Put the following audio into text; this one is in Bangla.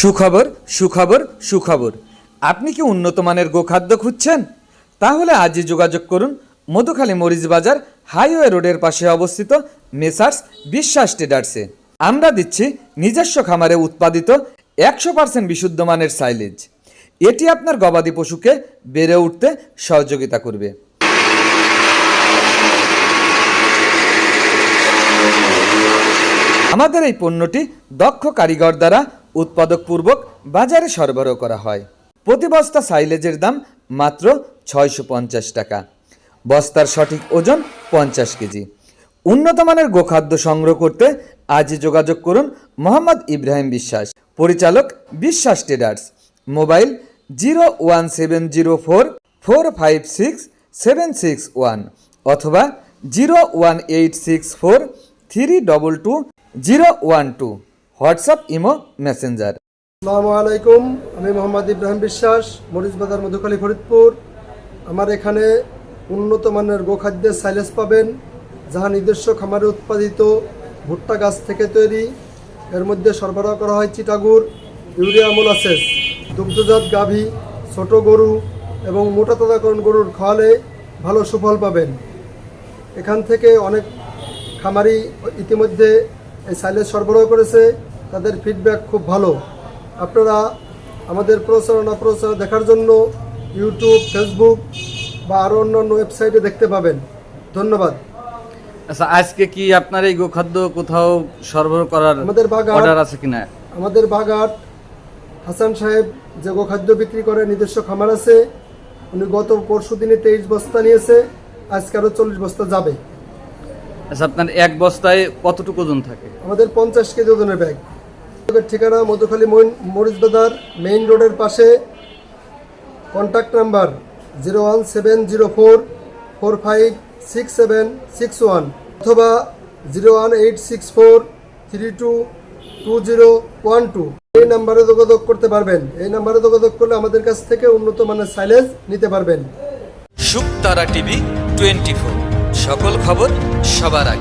সুখবর সুখবর সুখবর। আপনি কি উন্নত মানের গোখাদ্য খুঁজছেন? তাহলে আজই যোগাযোগ করুন মধুখালী মরিচ বাজার, হাইওয়ে রোডের পাশে অবস্থিত মেসার্স বিশ্বাস ট্রেডার্সে। আমরা দিচ্ছি নিজস্ব খামারে উৎপাদিত একশো পার্সেন্ট বিশুদ্ধ মানের সাইলেজ। এটি আপনার গবাদি পশুকে বেড়ে উঠতে সহযোগিতা করবে। আমাদের এই পণ্যটি দক্ষ কারিগর দ্বারা উৎপাদকপূর্বক বাজারে সরবরাহ করা হয়। প্রতি বস্তা সাইলেজের দাম মাত্র ছয়শো পঞ্চাশ টাকা। বস্তার সঠিক ওজন পঞ্চাশ কেজি। উন্নত মানের গোখাদ্য সংগ্রহ করতে আজই যোগাযোগ করুন মোহাম্মদ ইব্রাহিম বিশ্বাস। পরিচালক Biswas traders. Mobile zero one seven zero four four five six seven six one অথবা zero one eight six four three double two zero one two. WhatsApp imo messenger. আসসালামু আলাইকুম, আমি মোহাম্মদ ইব্রাহিম বিশ্বাস, মরিচবাজার মধুখালী ফরিদপুর। আমার এখানে উন্নত মানের গোখাদ্যের সাইলেজ পাবেন, যাহা নিজস্ব খামারে উৎপাদিত ভুট্টা গাছ থেকে তৈরি। এর মধ্যে সরবরাহ করা হয় চিটাগুড়, ইউরিয়া মোলাসেস, দুগ্ধজাত গাভী, ছোট গরু এবং মোটা তাজাকরণ গরুর খাওয়ালে ভালো সুফল পাবেন। এখান থেকে অনেক খামারি ইতিমধ্যে এই সাইলেজ সরবরাহ করেছে তাদের ফিডব্যাক খুব ভালো। আপনারা আমাদের প্রচারণা প্রচার দেখার জন্য ইউটিউব ফেসবুক বা আরও অন্যান্য ওয়েবসাইটে দেখতে পাবেন। ধন্যবাদ। আচ্ছা আজকে কি আপনার এই গোখাদ্য কোথাও সরবরাহ করার আমাদের বাগান অর্ডার আছে কিনা? আমাদের বাগার হাসান সাহেব যে গোখাদ্য বিক্রি করে নিজস্ব খামার আছে উনি গত পরশু দিনে তেইশ বস্তা নিয়েছে আজকে আরও চল্লিশ বস্তা যাবে। আচ্ছা আপনার এক বস্তায় কতটুকু ওজন থাকে? আমাদের পঞ্চাশ কেজি ওজনের ব্যাগ। আমাদের ঠিকানা মধুখালী মইন- মরিচবাজার মেইন রোডের পাশে। Contact number zero one seven zero four four five six seven six one অথবা zero one eight six four three two two zero one two. এই নাম্বারে যোগাযোগ করতে পারবেন। এই নাম্বারে যোগাযোগ করলে আমাদের কাছ থেকে উন্নত মানের সাইলেজ নিতে পারবেন। শুকতারা টিভি টোয়েন্টি ফোর সকল খবর সবার আগে।